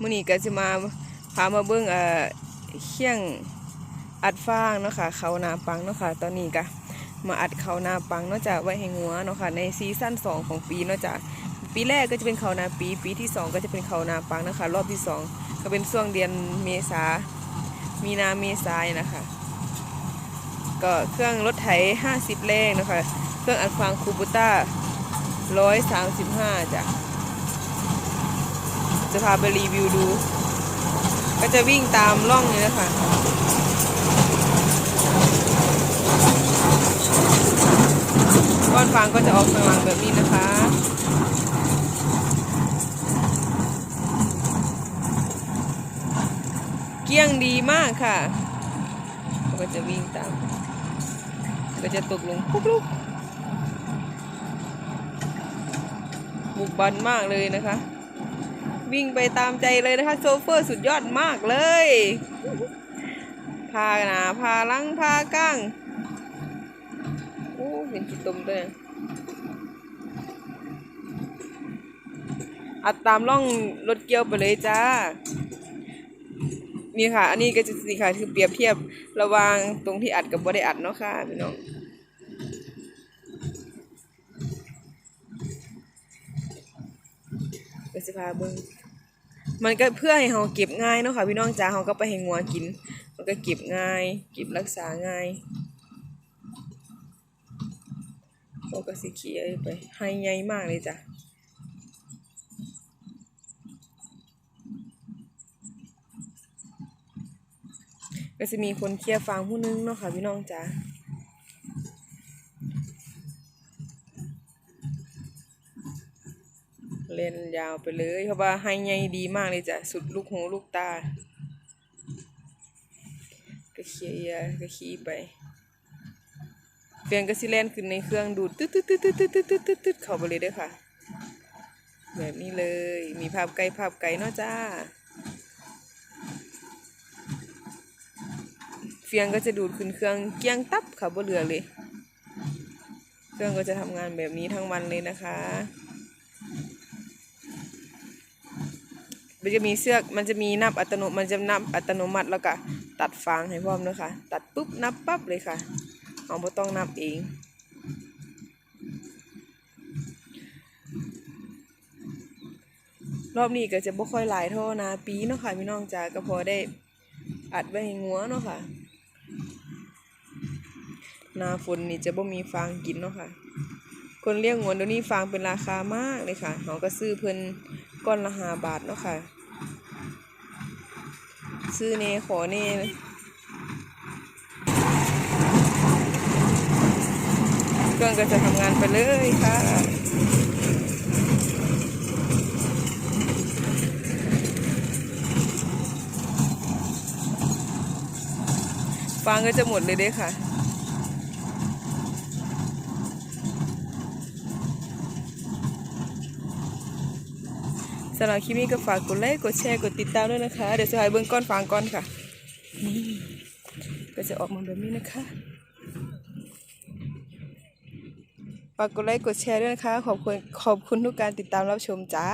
มื้อนี้ก็จะมาพามาเบิ่งเอ่อเคียงอัดฟางเนาะค่ะเขานาปังเนาะค่ะ ตอนนี้ก็มาอัดเขานาปังเนาะจ้ะไว้ให้งัวเนาะค่ะ ในซีซั่น2ของปีเนาะจ้ะปีแรกก็จะเป็นเขานาปี ปีที่2ก็จะเป็นเขานาปังนะคะ รอบที่2ก็เป็นช่วงเดือนเมษา มีนาเมษายนนะคะ ก็เครื่องรถไถ 50 แรงนะคะ เครื่องอัดฟางคูบูต้า 135จ้ะ จะพาไปรีวิวดู ก็จะวิ่งตามร่องนี้นะคะก้อนฟางก็จะออกทางหลังแบบนี้นะคะเกี้ยงดีมากค่ะก็จะวิ่งตาม ก็จะตกลงปุ๊บลุกบุกบันมากเลยนะคะ วิ่งไปตามใจเลยนะคะ โซเฟอร์สุดยอดมากเลย พาหนาพาลังพาก้างโอ้เป็นจิตตมด้วยอัดตามร่องรถเกียวไปเลยจ้า นี่ค่ะ อันนี้ก็จะสีค่ะคือเปรียบเทียบระวางตรงที่อัดกับบ่ได้อัดเนาะค่ะพี่น้อง สิพาเบิ่งมันก็เพื่อให้เราเก็บง่ายเนาะค่ะพี่น้องจ้าเราก็ไปให้งัวกิน มันก็เก็บง่าย เก็บรักษาง่ายโอ้ก็สิเขียไปให้ใหญ่มากเลยจ้ะก็จะมีคนเคลียร์ฟางผู้หนึงเนาะค่ะพี่น้องจ้า เล่นยาวไปเลยเพราะว่าให้ใหญ่ดีมากเลยจ้ะสุดลูกหูลูกตา ก็เขี่ยก็ขี่ไปเปลี่ยนก็สิแล่นขึ้นในเครื่องดูดตึ๊ดตึ๊ดตึ๊ดตึ๊ดตึ๊ดตึ๊ดตึ๊ดตึ๊ดเข้าไปเลยด้อค่ะ แบบนี้เลยมีภาพไกลภาพไกลเนาะจ้าเฟียงก็จะดูดขึ้นเครื่องเกี้ยงตับค่ะบ่เหลือเลย เครื่องก็จะทำงานแบบนี้ทั้งวันเลยนะคะ มันจะมีเสือกมันจะมีนับอัตโนมันจะนับอัตโนมัติแล้วก็ตัดฟางให้พร้อมนะคะ ตัดปุ๊บนับปั๊บเลยค่ะเราไม่ต้องนับเอง รอบนี้ก็จะบ่ค่อยหลายเท่านาปีเนาะค่ะพี่น้องจ๋าก็พอได้อัดไว้ให้งัวเนาะค่ะนาฝนนี่จะบ่มีฟางกินเนาะค่ะ คนเลี้ยงงัวเดี๋ยวนี้ฟางเป็นราคามากเลยค่ะเขาก็ซื้อเพิ่น ก้อนละหาบาทเนาะค่ะ ซื้อเนขอเนเครื่องก็จะทำงานไปเลยค่ะฟางก็จะหมดเลยด้อค่ะ สำหรับคลิปนี้ก็ฝากกดไลค์กดแชร์กดติดตามด้วยนะคะ เดี๋ยวจะให้เบื้องก้อนฟางก้อนค่ะ นี่ ก็จะออกมาแบบนี้นะคะ ฝากกดไลค์กดแชร์ด้วยนะคะ ขอบคุณขอบคุณทุกการติดตามรับชมจ้า